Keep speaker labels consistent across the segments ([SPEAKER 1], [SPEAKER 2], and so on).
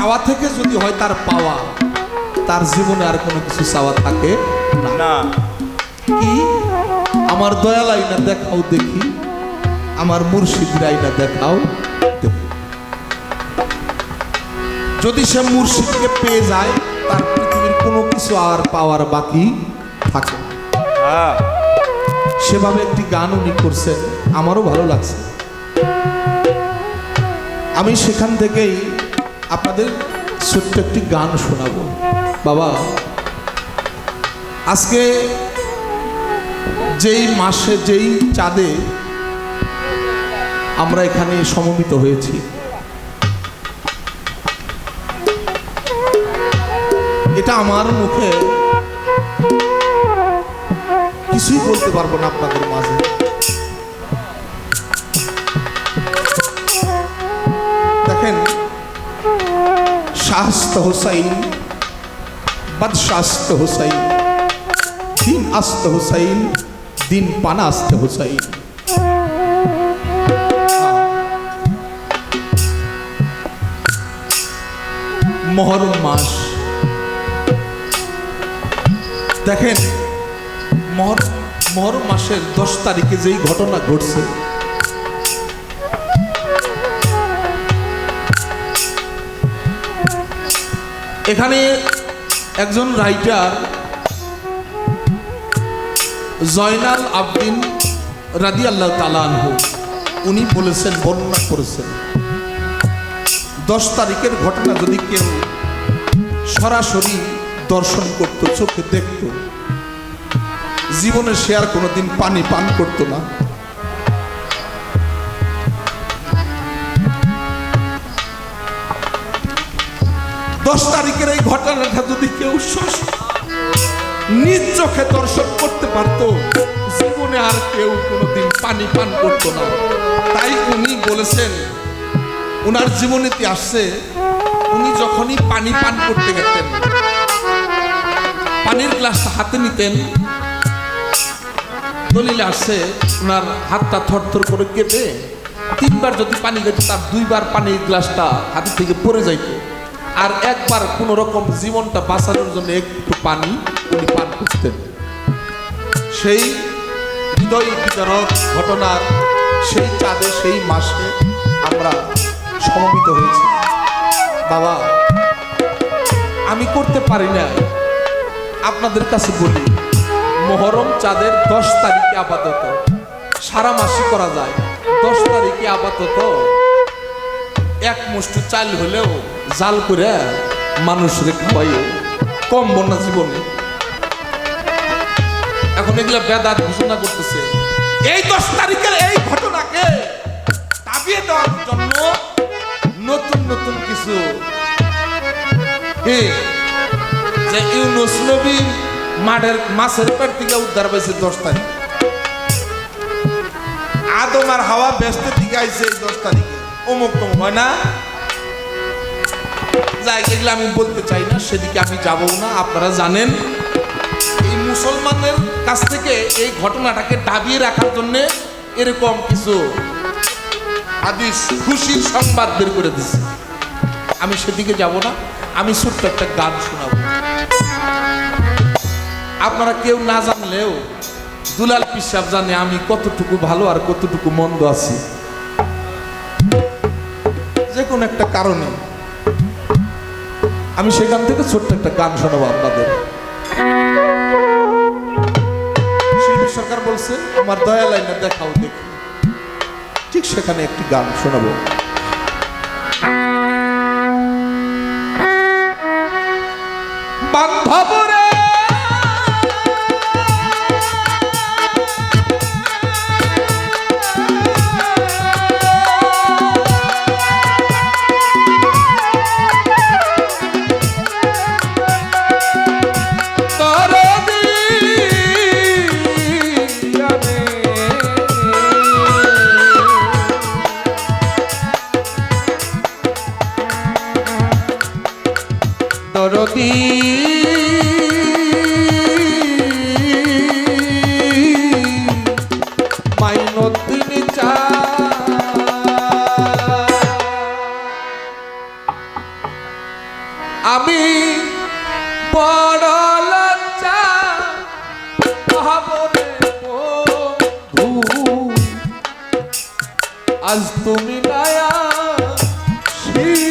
[SPEAKER 1] চাওয়া থেকে যদি হয় তার পাওয়া তার জীবনে আর কোনো কিছু চাওয়া থাকে না। কি? আমার দয়াল আইনা দেখাও দেখি আমার মুর্শিদের আইনা দেখাও যদি সে মুর্শিদকে পেয়ে যায় তার পৃথিবীর কোনো কিছু আর পাওয়ার বাকি থাকে
[SPEAKER 2] হ্যাঁ।
[SPEAKER 1] সেভাবে একটি গান উনি করছেন আমারও ভালো লাগছে। আমি সেখান থেকেই আপনাদের ছোট্ট একটি গান শোনাবো। বাবা, আজকে যেই মাসে, যেই চাঁদে আমরা এখানে সমবেত হয়েছি, এটা আমার মুখে কিছুই বলতে পারব না আপনাদের মাঝে। শাস্ত হুসাইন, বদশাস্ত হুসাইন দিন আস্ত হুসাইন, দিন পানাস্ত হুসাইন। মহরম মাস। দেখেন, মহর মহরম মাসের দশ তারিখে যেই ঘটনা ঘটছে এখানে একজন রাইটার জয়নাল আবদিন রাদি আল্লাহ তালানহ উনি বলেছেন, বর্ণনা করেছেন, দশ তারিখের ঘটনা যদি কেউ সরাসরি দর্শন করতো, চোখে দেখতো, জীবনে সে আর কোনোদিন পানি পান করতো না। দশ তারিখের এই ঘটনাটা যদি কেউ নিজ চোখে দর্শন করতে পারতো, জীবনে আর কেউ কোনোদিন পানি পান করতো না। তাই উনি বলেছেন ওনার জীবনীতে আসছে উনি যখনই পানি পান করতে গেতেন, পানির গ্লাসটা হাতে নিতেন, দলিলে আসছে ওনার হাতটা থরথর করে কেটে তিনবার যদি পানি খেতে তার দুইবার পানির গ্লাসটা হাতে থেকে পড়ে যাইত। আর একবার কোনো রকম জীবনটা বাঁচানোর জন্য একটু পানি উনি পান করতেন। সেই হৃদয় বিদারক ঘটনার সেই চাঁদে, সেই মাসে আমরা সমবেত হয়েছি। বাবা, আমি করতে পারি না আপনাদের কাছে বলি, মহরম চাঁদের দশ তারিখে আপাতত। সারা মাসে করা যায়। দশ তারিখে আপাতত এক মুষ্টি চাল হলেও জাল করে মানুষরে খাওয়াইও। কম বন্যা জীবনে। এখন এগুলা বেদাত ঘোষণা করতেছে। এই দশ তারিখের এই ঘটনাকে দাবিয়ে দেওয়ার জন্য নতুন নতুন কিছু। যে ইউনুস নবী মাঠের, মাছের পেট থেকে উদ্ধার পাইছে দশ তারিখ। আদম আর হাওয়া ব্যস্ত দিকে আইছে এই দশ তারিখে। অমুক তমুক হয় না? যাই, এগুলো আমি বলতে চাই না, সেদিকে আমি যাব না, আপনারা জানেন। এই মুসলমানদের কাছ থেকে এই ঘটনাটাকে দাবিয়ে রাখার জন্য এরকম কিছু আদি খুশির সংবাদ বের করে দিচ্ছে আমি সেদিকে যাব না, আমি ছোট্ট একটা গান শোনাবো। আপনারা কেউ না জানলেও দুলাল পিসাব জানে আমি কতটুকু ভালো আর কতটুকু মন্দ আছি। কোনো একটা কারণে আমি সেখান থেকে ছোট্ট একটা গান শোনাবো আপনাদের। শিল্পী সরকার বলছে আমার দয়া লাইনে দেখাও দেখি। ঠিক সেখানে একটি গান শোনাবো। আজ তুমি মায়া সেই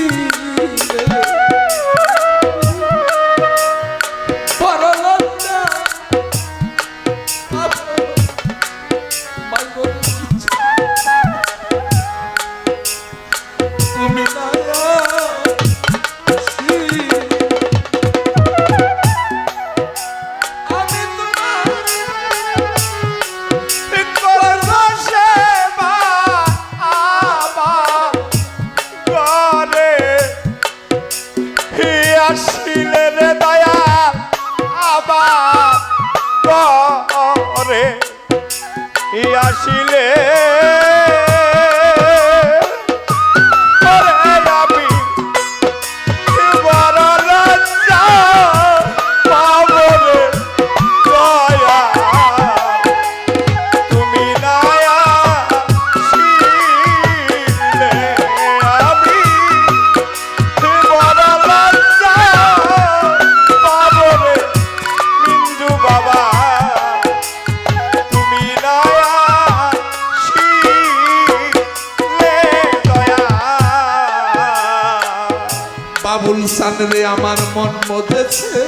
[SPEAKER 2] হয়েছে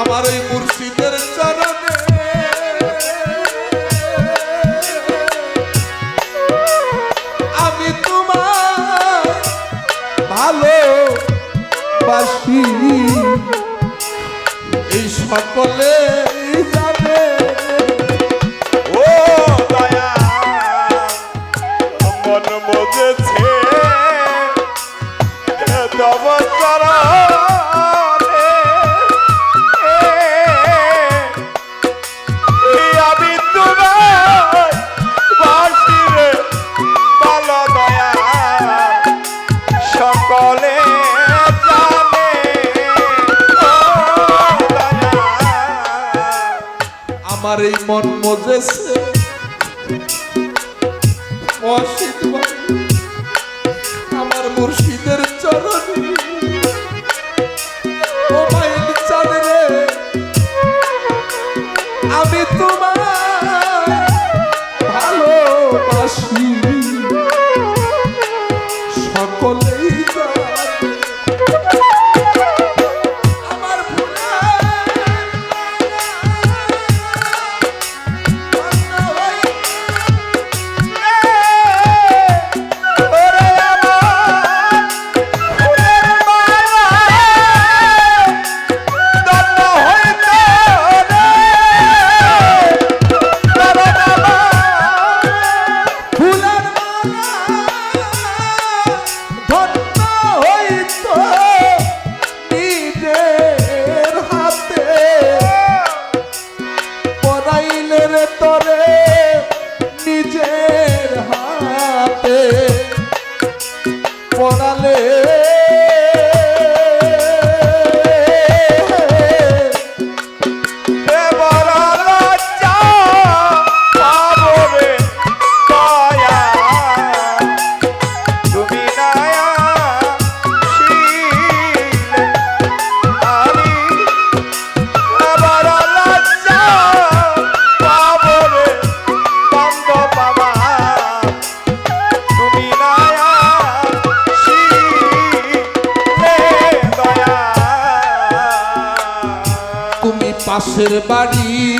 [SPEAKER 2] আমার
[SPEAKER 1] এই মুর্শিদের চরণে। আমি তোমার ভালো এই সকলে যাবে
[SPEAKER 2] ও মন বোঝেছে তব
[SPEAKER 1] করেই মন মজেছে। আমার মুর্শিদের
[SPEAKER 2] গাছের বাড়ি।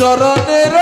[SPEAKER 1] চরণের